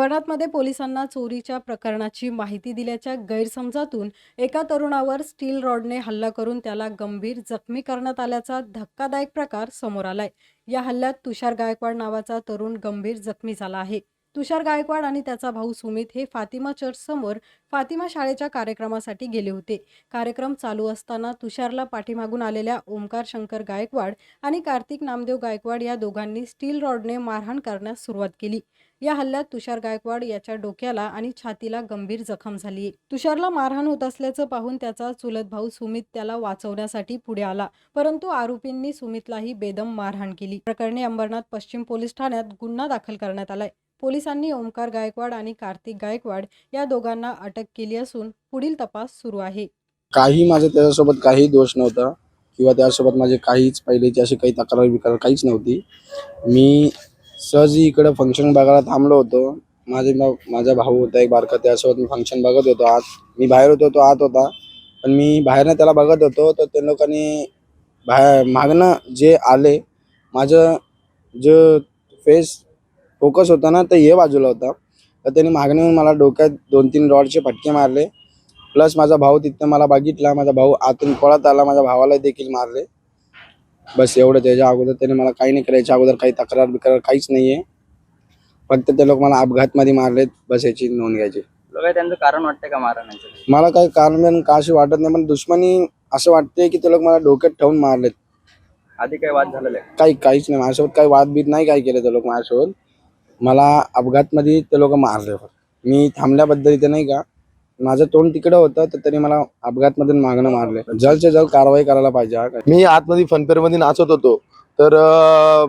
अंबरनाथमध्ये पोलिसांना चोरीच्या प्रकरणाची माहिती दिल्याच्या गैरसमजातून एका तरुणावर स्टील रॉडने हल्ला करून त्याला गंभीर जखमी करण्यात आल्याचा धक्कादायक प्रकार समोर आलाय. या हल्ल्यात तुषार गायकवाड नावाचा तरुण गंभीर जखमी झाला आहे. तुषार गायकवाड आणि त्याचा भाऊ सुमित हे फातिमा चर्च समोर फातिमा शाळेच्या कार्यक्रमासाठी गेले होते. कार्यक्रम चालू असताना तुषारला पाठीमागून आलेल्या ओमकार शंकर गायकवाड आणि कार्तिक नामदेव गायकवाड या दोघांनी स्टील रॉडने मारहाण करण्यास सुरुवात केली. या हल्ल्यात तुषार गायकवाड याच्या डोक्याला आणि छातीला गंभीर जखम झाली आहे तुषारला मारहाण होत असल्याचं पाहून त्याचा चुलत भाऊ सुमित त्याला वाचवण्यासाठी पुढे आला. परंतु आरोपींनी सुमितलाही बेदम मारहाण केली. प्रकरणी अंबरनाथ पश्चिम पोलीस ठाण्यात गुन्हा दाखल करण्यात आलाय. पोलिसांनी ओमकार गायकवाड आणि कार्तिक गायकवाड या दोघांना अटक केली असून पुढील तपास सुरू आहे. काही माझं त्याच्यासोबत काही दोष नव्हता किंवा त्यासोबत माझे काहीच पहिलेची अशी काही तक्रार विकार काहीच नव्हती. मी सहज इकडं फंक्शन बघायला थांबलो होतो. माझे माझा भाऊ होता एक बारका त्यासोबत मी फंक्शन बघत होतो. आत मी बाहेर होतो तो आत होता. पण मी बाहेरनं त्याला बघत होतो तर त्या लोकांनी बाहेर मागणं जे आले माझं जो फेस फोकस होता ना तर हे बाजूला होता. तर त्यांनी मागणं येऊन मला डोक्यात दोन तीन रॉडचे फटके मारले. प्लस माझा भाऊ तिथं मला बघितला. माझा भाऊ आतून पळत आला. माझ्या भावाला देखील मारले. बस एवढं त्याच्या अगोदर त्याने मला काही नाही करायच्या अगोदर काही तक्रार बिक्रार काहीच नाहीये. फक्त ते लोक मला अपघातमध्ये मारलेत. बस याची नोंद घ्यायची. तुला काय त्यांचं कारण वाटतंय का मारण्याचं? मला काही कारण का अशी वाटत नाही. पण दुश्मनी असं वाटते की ते लोक मला डोक्यात ठेवून मारलेत. आधी काही वाद झालेला? आहे काही काहीच नाही. माझ्यासोबत काही वादबीत नाही. काय केलं ते लोक माझ्यासोबत. मला अपघातमध्ये ते लोक मारले मी थांबल्याबद्दल इथे नाही का माझं तोंड तिकडं होतं तर तरी मला अपघातमधून मागणं मारले. जलच्या जल कारवाई करायला पाहिजे मी आतमध्ये फनफेअरमध्ये नाचत होतो. तर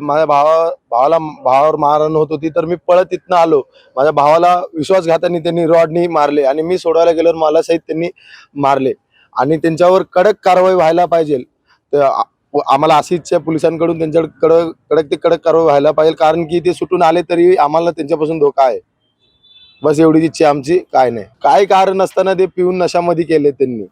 माझ्या भावा भावाला भावावर मारण होत होती तर मी पळत तिथनं आलो. माझ्या भावाला विश्वासघाताने त्यांनी रॉडनी मारले आणि मी सोडवायला गेल्यावर मला सहित त्यांनी मारले. आणि त्यांच्यावर कडक कारवाई व्हायला पाहिजे. तर आम्हाला अशी इच्छा आहे पोलिसांकडून त्यांच्याकडे कडक कडक ते कडक कारवाई व्हायला पाहिजे. कारण की ते सुटून आले तरी आम्हाला त्यांच्यापासून धोका आहे. बस एवढीच इच्छा आहे आमची. काय नाही. काय कारण नसताना ते पिऊन नशामध्ये केले त्यांनी.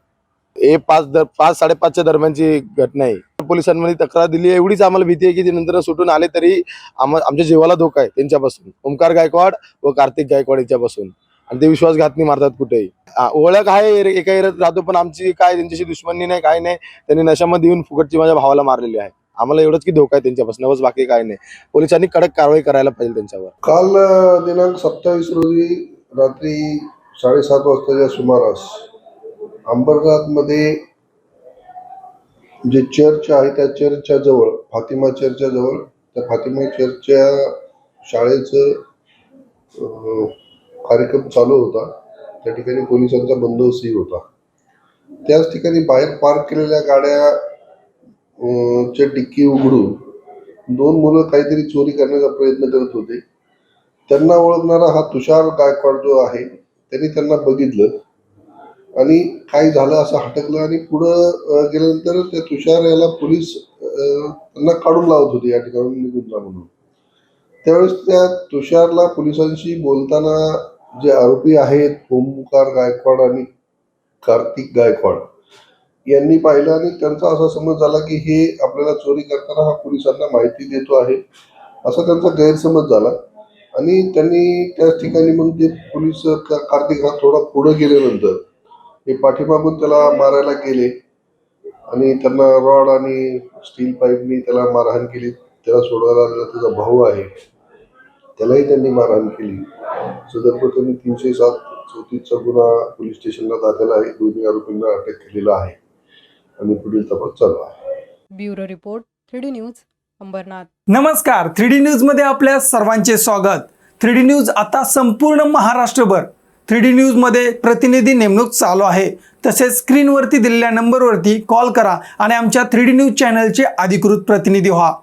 हे पाच दर पाच साडेपाचच्या दरम्यानची घटना आहे पोलिसांमध्ये तक्रार दिली एवढीच आम्हाला भीती आहे की ते नंतर सुटून आले तरी आम्हा आमच्या जीवाला धोका आहे त्यांच्यापासून. ओमकार गायकवाड व कार्तिक गायकवाड यांच्यापासून. आणि ते विश्वासघातनी मारतात कुठेही. ओळख आहे एका एरियात राहतो पण आमची काय त्यांच्याशी दुश्मनी नाही काय नाही. त्यांनी नशामध्ये येऊन फुकटची माझ्या भावाला मारलेली आहे. आम्हाला एवढंच की धोका आहे त्यांच्यापासून बस बाकी काय नाही. पोलिसांनी कडक कारवाई करायला पाहिजे त्यांच्यावर. काल दिनांक सत्तावीस रोजी रात्री साडेसात वाजताच्या सुमारास अंबरनाथमध्ये जे चर्च आहे त्या चर्चच्या जवळ फातिमा चर्चच्या जवळ त्या फातिमा चर्चच्या शाळेचं कार्यक्रम चालू होता. त्या ठिकाणी पोलिसांचा बंदोबस्तही होता. त्याच ठिकाणी बाहेर पार्क केलेल्या गाड्या च्या डिक्की उघडून दोन मुलं काहीतरी चोरी करण्याचा प्रयत्न करत होते. त्यांना ओळखणारा हा तुषार गायकवाड जो आहे त्यांनी त्यांना बघितलं आणि काय झालं असं हटकलं आणि पुढं गेल्यानंतर त्या तुषार याला पोलीस त्यांना काढून लावत होते या ठिकाणी निघून जा म्हणून. त्यावेळेस त्या तुषारला पोलिसांशी बोलताना जे आरोपी आहेत ओमकार गायकवाड आणि कार्तिक गायकवाड. यांनी पाहिलं आणि त्यांचा असा समज झाला की हे आपल्याला चोरी करताना हा पोलिसांना माहिती देतो आहे असा त्यांचा गैरसमज झाला. आणि त्यांनी त्याच ठिकाणी मग ते पोलीस का- कार्तिक हा थोडा पुढे गेल्यानंतर हे पाठीमागून त्याला मारायला गेले. आणि त्यांना रॉड आणि स्टील पाईपनी त्याला मारहाण केली. त्याला सोडवायला आलेला त्याचा भाऊ आहे. त्यालाही त्यांनी मारहाण केली. सदर प्रकरणी तीनशे सात चौतीसचा गुन्हा पोलीस स्टेशनला दाखल आहे. दोन्ही आरोपींना अटक केलेला आहे आणि पुढील तपास चालू आहे. Bureau report three D news Ambernath. नमस्कार. थ्री डी न्यूजमध्ये आपल्या सर्वांचे स्वागत. थ्री डी न्यूज आता संपूर्ण महाराष्ट्रभर. थ्री डी न्यूजमध्ये प्रतिनिधी नेमणूक चालू आहे. तसेच स्क्रीनवरती दिलेल्या नंबरवरती कॉल करा आणि आमच्या थ्री डी न्यूज चॅनलचे अधिकृत प्रतिनिधी व्हा.